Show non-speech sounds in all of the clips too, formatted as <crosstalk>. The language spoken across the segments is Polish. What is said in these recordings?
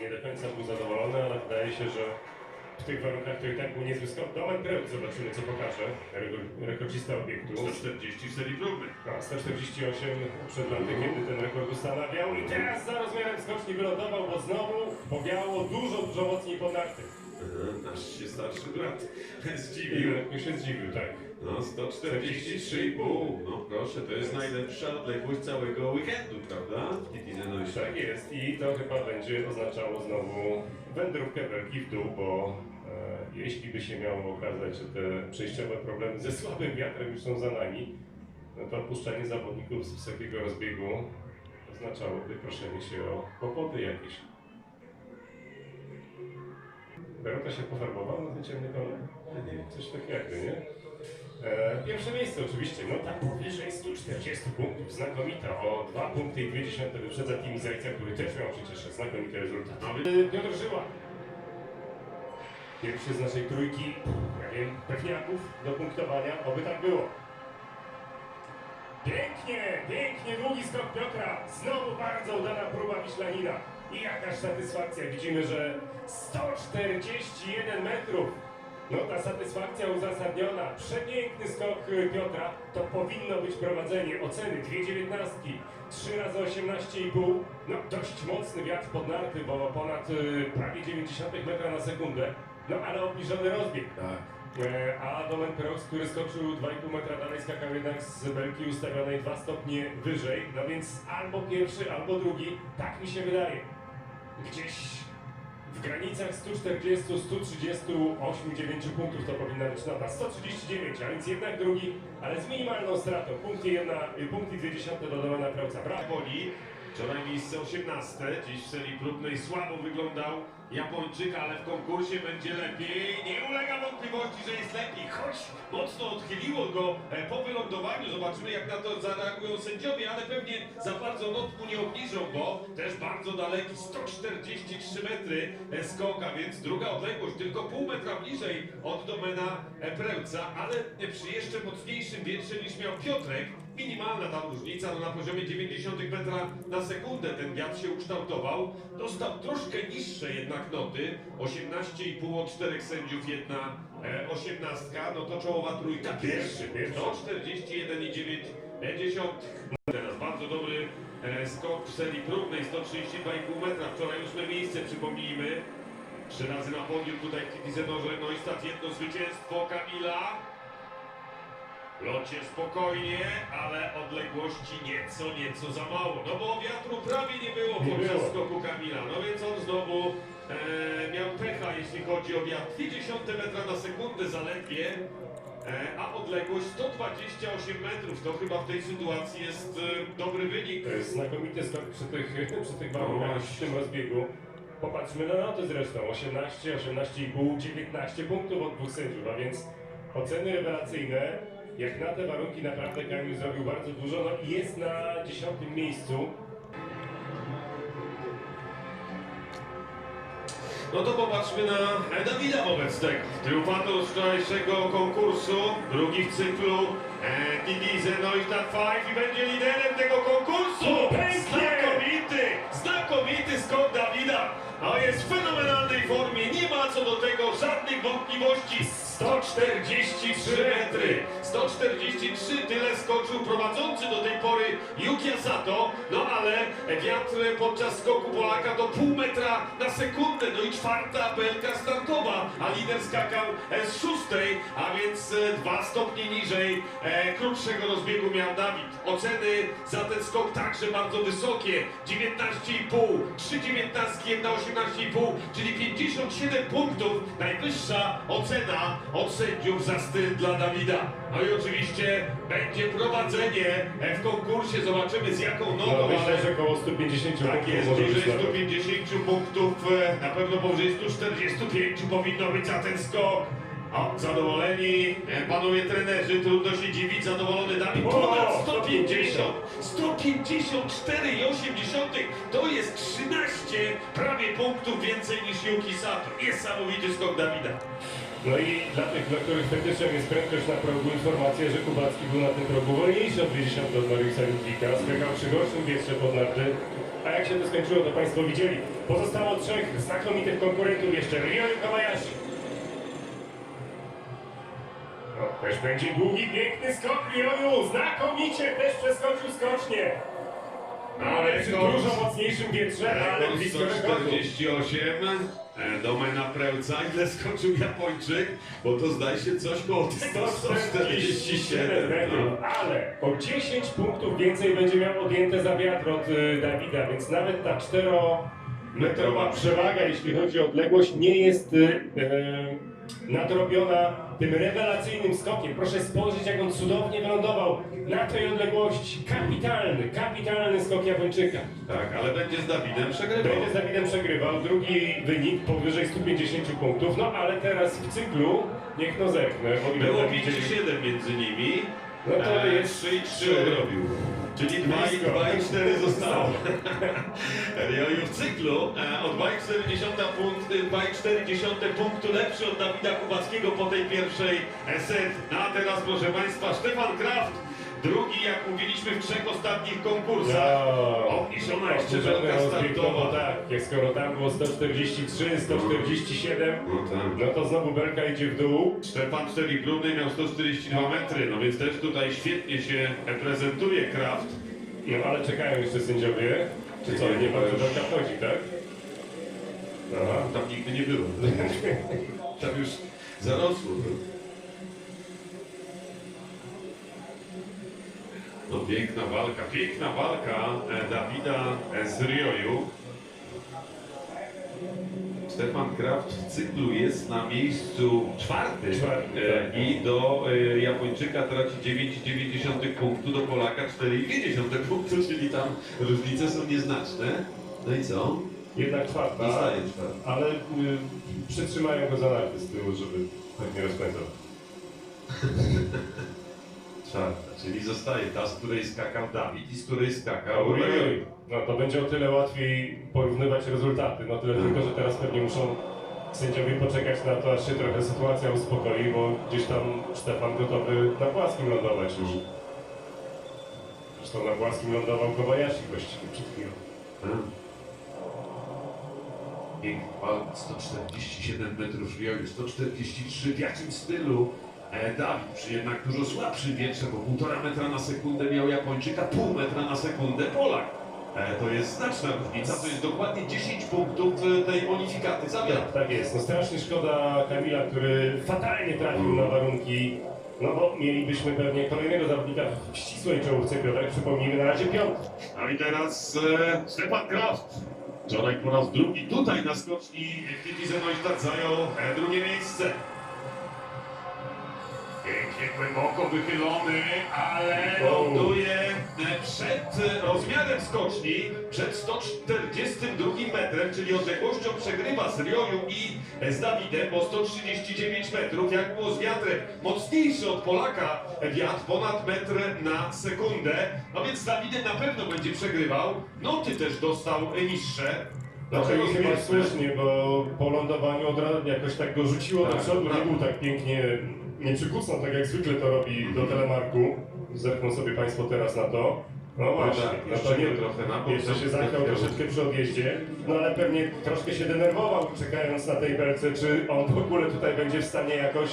nie do końca był zadowolony, ale wydaje się, że w tych warunkach to i tak był niezły skok. Domen Preut, zobaczymy co pokaże, Re- rekordzista obiektu. 140 w serii próbnej. A 148 przed laty, kiedy ten rekord ustanawiał i teraz za rozmiarem skoczni wylądował, bo znowu powiało dużo, dużo mocniej pod narty. Aha, Nasz się starszy brat <laughs> zdziwił. już się zdziwił, tak. No, 143,5. No proszę, to jest najlepsza odległość całego weekendu, prawda? Kitty. Tak jest i to chyba będzie oznaczało znowu wędrówkę belki w dół, bo e, jeśli by się miało okazać, że te przejściowe problemy ze słabym wiatrem już są za nami, no to opuszczanie zawodników z wysokiego rozbiegu oznaczałoby proszenie się o kłopoty jakieś. Berota się pofarbował na ten ciemny kolor? Coś takiego, nie? E, pierwsze miejsce oczywiście, no tak powyżej 140 punktów, znakomita, o 2 punkty i 2 wyprzedza Timi Zajca, który też miał przecież znakomity rezultat. Piotr Żyła, pierwszy z naszej trójki, ja wiem, pewniaków do punktowania, oby tak było. Pięknie, pięknie, długi skok Piotra, znowu bardzo udana próba Wiślanina. I jakaż satysfakcja, widzimy, że 141 metrów. No ta satysfakcja uzasadniona. Przepiękny skok y, Piotra. To powinno być prowadzenie. Oceny dwie dziewiętnastki. 3 razy 18,5. No dość mocny wiatr pod narty, bo ponad y, prawie 90 metra na sekundę. No ale obniżony rozbieg. Tak. E, A Domen Prox, który skoczył 2,5 metra dalej, skakał jednak z belki ustawionej 2 stopnie wyżej. No więc albo pierwszy, albo drugi. Tak mi się wydaje. Gdzieś w granicach 140, 138, 9 punktów to powinna być nota. 139, a więc jednak drugi, ale z minimalną stratą. Punkty jedna, y, punkty 20 do Domena Proxa. Brawo! Napoli. Wczoraj miejsce 18, dziś w serii próbnej słabo wyglądał Japończyk, ale w konkursie będzie lepiej. Nie ulega wątpliwości, że jest lepiej, choć mocno odchyliło go e, po wylądowaniu. Zobaczymy jak na to zareagują sędziowie, ale pewnie za bardzo mu nie obniżą, bo też bardzo daleki 143 metry e, skoka, więc druga odległość tylko pół metra bliżej od domena e, Prełca, ale przy jeszcze mocniejszym wietrze niż miał Piotrek. Minimalna ta różnica, no na poziomie 90 metra na sekundę ten wiatr się ukształtował. Dostał troszkę niższe jednak noty, 18,5 od czterech sędziów, jedna e, osiemnastka, no to czołowa trójka Pierwszy, pierwszy. No 41,9 Teraz bardzo dobry e, skok w serii próbnej, 132,5 metra, wczoraj ósme miejsce, przypomnijmy. Trzy razy na podium tutaj w Tizizenorze, no i stat jedno zwycięstwo Kamila. Locie spokojnie, ale odległości nieco, nieco za mało. No bo wiatru prawie nie było podczas skoku Kamila. No więc on znowu e, miał pecha, jeśli chodzi o wiatr. 50 metra na sekundę zaledwie, e, a odległość 128 metrów. To chyba w tej sytuacji jest e, dobry wynik. To jest znakomity skok przy tych, <laughs> przy tych warunkach, w tym rozbiegu. Popatrzmy na noty zresztą. 18, 18,5, 19 punktów od dwóch sędziów, a więc oceny rewelacyjne. Jak na te warunki naprawdę Kamil zrobił bardzo dużo, no i jest na dziesiątym miejscu. No to popatrzmy na Dawida wobec tego. Triumfator z wczorajszego konkursu, drugi w cyklu e, Didi Zenoitat 5 i będzie liderem tego konkursu. Znakomity, znakomity skok Dawida. No jest w fenomenalnej formie, nie ma co do tego żadnych wątpliwości. 143 metry, 143 tyle skoczył prowadzący do tej pory Yuki Sato, no ale wiatr podczas skoku Polaka do pół metra na sekundę, no i czwarta belka startowa, a lider skakał e, z szóstej, a więc e, dwa stopnie niżej e, krótszego rozbiegu miał Dawid. Oceny za ten skok także bardzo wysokie, 19,5, 3 dziewiętnastki, jedna 18,5, czyli 57 punktów, najwyższa ocena od sędziów za styl dla Dawida. No i oczywiście będzie prowadzenie w konkursie, zobaczymy z jaką nogą, No ale... myślę, że około 150 Tak punktów jest, nawet. 150 punktów, e, na pewno powyżej 145 powinno być za ten skok. O, zadowoleni e, panowie trenerzy, trudno się dziwić, zadowolony Dawid. Ponad 150, 154,8 to jest 13 prawie punktów więcej niż Yuki Sato. Niesamowity skok Dawida. No i dla tych, dla których fetyczem jest prędkość na progu, informacja, że Kubacki był na tym progu wolniejszy od 50 od Mariusa Ludwika, skakał przy gorszym wietrze pod narty. A jak się to skończyło, to Państwo widzieli. Pozostało trzech znakomitych konkurentów jeszcze, Ryo i Kobayashi. Też będzie długi, piękny skok Ryoju, znakomicie, też przeskoczył skocznie. Ale przy Rekord. dużo mocniejszym wietrze, ale Rekord blisko rekordu. 148, e, domena Prełca. Ile skoczył Japończyk? Bo to zdaje się coś koło tych 147. metrów, No. ale o 10 punktów więcej będzie miał odjęte za wiatr od y, Dawida, więc nawet ta 4-metrowa przewaga, jeśli chodzi o odległość, nie jest y, y, nadrobiona tym rewelacyjnym skokiem. Proszę spojrzeć, jak on cudownie wylądował na tej odległości. Kapitalny, kapitalny skok Japończyka. Tak, ale będzie z Dawidem przegrywał. Będzie z Dawidem przegrywał, drugi wynik powyżej 150 punktów, no ale teraz w cyklu, niech no zerknę, Było tam 5 widzieli. i 7 między nimi. No to E, jest 3 i 3 odrobił. Czyli 2 i, Blisko. 2 i 4 zostało. <laughs> Rioju w cyklu e, o 2,4 punkt, 2,4 punktu lepszy od Dawida Kubackiego po tej pierwszej e, set. No a teraz proszę Państwa Stefan Kraft, drugi jak mówiliśmy w trzech ostatnich konkursach. Obniżona jeszcze belka startowa. tak, jak skoro tam było 143, 147, No tak. no to znowu belka idzie w dół. Stefan 4 grudny miał 142 metry, no więc też tutaj świetnie się prezentuje Kraft. No ale czekają jeszcze sędziowie. Czy co, nie że belka wchodzi, tak? Aha. Tam nigdy nie było. <laughs> Tam już zarosło. No piękna walka, piękna walka e, Dawida e, z Rioju. Stefan Kraft w cyklu jest na miejscu czwartym Czwartym, e, tak. i do Japończyka traci 9,9 punktu, do Polaka 4,2 punktu, czyli tam różnice są nieznaczne. No i co? Jednak czwarta, czwarty. ale y, przytrzymają go za narty z tyłu, żeby tak nie rozpędzał. <laughs> Czwarta, czyli zostaje ta, z której skakał Dawid i z której skakał Rioju. no to będzie o tyle łatwiej porównywać rezultaty. No tyle tylko, że teraz pewnie muszą sędziowie poczekać na to, aż się trochę sytuacja uspokoi, bo gdzieś tam Stefan gotowy na płaskim lądować już. Zresztą na płaskim lądował Kobayashi właściwie przed chwilą. Piękny walk, 147 metrów Rioju, 143 w jakim stylu? E, Dawid przy jednak dużo słabszym wietrze, bo półtora metra na sekundę miał Japończyka, pół metra na sekundę Polak. E, to jest znaczna różnica, to jest dokładnie 10 punktów e, tej bonifikaty za wiatr. Tak jest, no strasznie szkoda Kamila, który fatalnie trafił na warunki, no bo mielibyśmy pewnie kolejnego zawodnika w ścisłej czołówce, Piotrek, przypomnijmy na razie piąty. No i teraz e, Stefan Kraft. Wczoraj po raz drugi tutaj na skoczni Kiti Neustadt zajął e, drugie miejsce. Głęboko wychylony, ale ląduje przed rozmiarem skoczni, przed 142 metrem, czyli odległością przegrywa z Rioju i z Dawidem, bo 139 metrów, jak było z wiatrem, mocniejszy od Polaka wiatr, ponad metr na sekundę, no więc z Dawidem na pewno będzie przegrywał, noty też dostał niższe. Znaczy Dlatego chyba słusznie, bo po lądowaniu od razu jakoś tak go rzuciło do Tak, przodu, nie prawda. był tak pięknie, nie przykucnął tak jak zwykle to robi do telemarku. Zerkną sobie Państwo teraz na to. No właśnie, tak, no jeszcze to nie, trochę na bok, jeszcze się zachwiał troszeczkę przy odjeździe, no ale pewnie troszkę się denerwował czekając na tej belce, czy on w ogóle tutaj będzie w stanie jakoś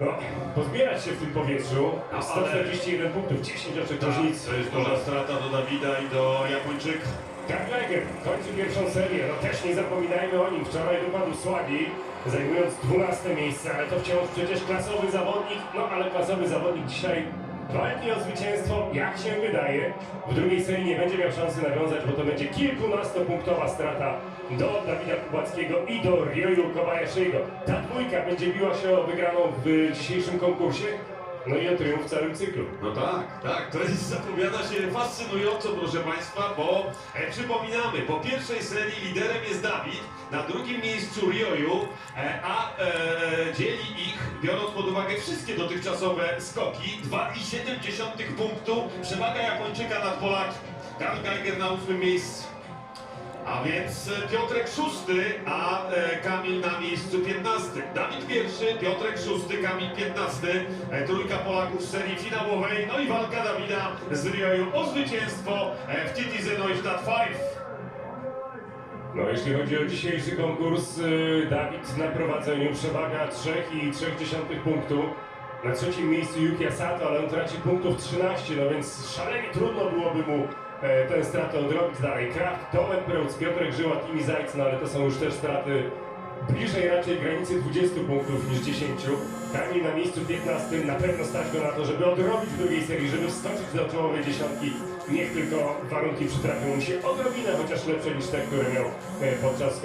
no, pozbierać się w tym powietrzu. No, ale- 141 punktów, 10 oczek Tak, różnicy. to jest duża strata do Dawida i do Japończyka. Gallagher kończy pierwszą serię, no też nie zapominajmy o nim, wczoraj wypadł słabiej, zajmując 12 miejsce, ale to wciąż przecież klasowy zawodnik, no ale klasowy zawodnik dzisiaj walki o zwycięstwo, jak się wydaje, w drugiej serii nie będzie miał szansy nawiązać, bo to będzie kilkunastopunktowa strata do Dawida Kubackiego i do Ryoyu Kobayashiego. Ta dwójka będzie biła się o wygraną w dzisiejszym konkursie, No i triumf w całym cyklu. No tak, tak, to jest, zapowiada się fascynująco, proszę Państwa, bo e, przypominamy, po pierwszej serii liderem jest Dawid, na drugim miejscu Rioju, e, a e, dzieli ich, biorąc pod uwagę wszystkie dotychczasowe skoki, 2,7 punktu, przewaga Japończyka nad Polakiem. Karl Geiger na ósmym miejscu. A więc Piotrek szósty, a e, Kamil na miejscu 15. Dawid pierwszy, Piotrek szósty, Kamil 15. E, trójka Polaków z serii finałowej. No i walka Dawida z Rioju o zwycięstwo e, w TTZ Neustadt 5. No jeśli chodzi o dzisiejszy konkurs, y, Dawid na prowadzeniu, przewaga 3,3 punktu. Na trzecim miejscu Yuki Sato, ale on traci punktów 13, no więc szalenie trudno byłoby mu e, tę stratę odrobić dalej. Kraft, Tomen Preutz, Piotrek Żyła, Timi Zajc, no ale to są już też straty bliżej raczej granicy 20 punktów niż 10. Kamil na miejscu 15 na pewno stać go na to, żeby odrobić w drugiej serii, żeby wskoczyć do czołowej dziesiątki. Niech tylko warunki przytrafią mu się odrobinę, chociaż lepsze niż te, które miał e, podczas.